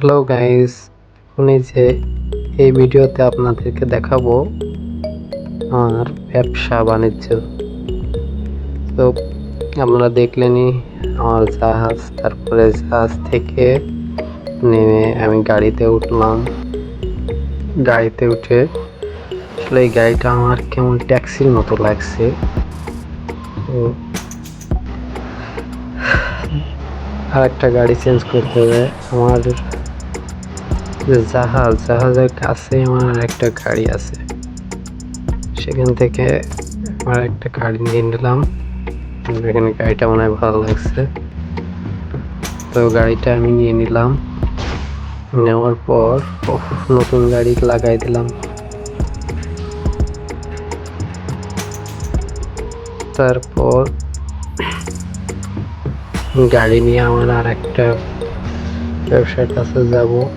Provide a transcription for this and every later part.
Hello guys এই যে এই ভিডিওতে আপনাদেরকে দেখাবো আমার ব্যবসা বাণিজ্য। তো আপনারা দেখলেনই আমার জাহাজ, তারপরে জাহাজ থেকে নেমে আমি গাড়িতে উঠলাম। গাড়িতে উঠে আসলে এই গাড়িটা আমার কেমন ট্যাক্সির মতো লাগছে। তো আর একটা গাড়ি চেঞ্জ করতে হবে। আমার যে জাহাজ, জাহাজের কাছে আমার একটা গাড়ি আছে। সেখান থেকে আমার একটা গাড়ি নিয়ে নিলাম। এখানে গাড়িটা মনে হয় ভালো লাগছে। তো গাড়িটা আমি নিয়ে নিলাম। নেওয়ার পর নতুন গাড়ি লাগাই দিলাম। তারপর গাড়ি নিয়ে আমার আর একটা ব্যবসার কাছে যাব।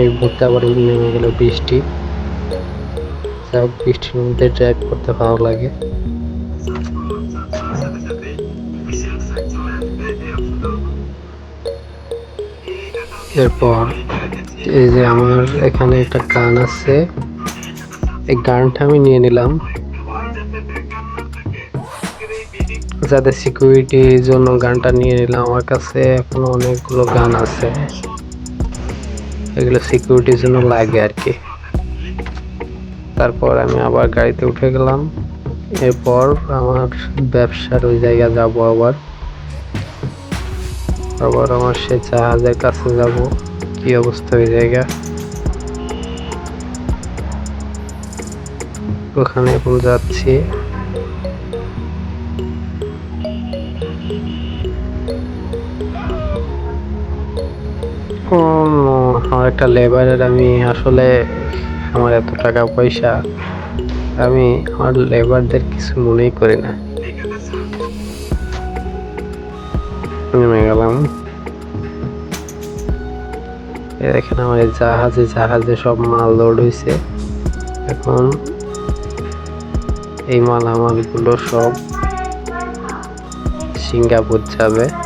এই মুহূর্তে আবার নেমে গেল বৃষ্টি। যাই বৃষ্টির মধ্যে ড্রাইভ করতে ভালো লাগে। এরপর এই যে আমার এখানে একটা গান আছে। এই গানটা আমি নিয়ে নিলাম। যাদের সিকিউরিটির জন্য গানটা নিয়ে নিলাম, আমার কাছে এখনও অনেকগুলো গান আছে। এগুলো সিকিউরিটির জন্য লাগে আর কি। তারপর আমি আবার গাড়িতে উঠে গেলাম। এরপর আমার ব্যবসার ওই জায়গা যাব আবার। আবার আমার সে জাহাজের কাছে যাব। কি অবস্থা ওই জায়গা? ওখানে যাচ্ছি no, আমার একটা লেবারের আমি আসলে আমার এত টাকা পয়সা আমি আমার লেবারদের কিছু মনেই করি না। গেলাম। এই দেখেন আমার এই জাহাজে জাহাজে সব মাল লোড হয়েছে এখন এই মাল মালামালগুলো সব সিঙ্গাপুর যাবে।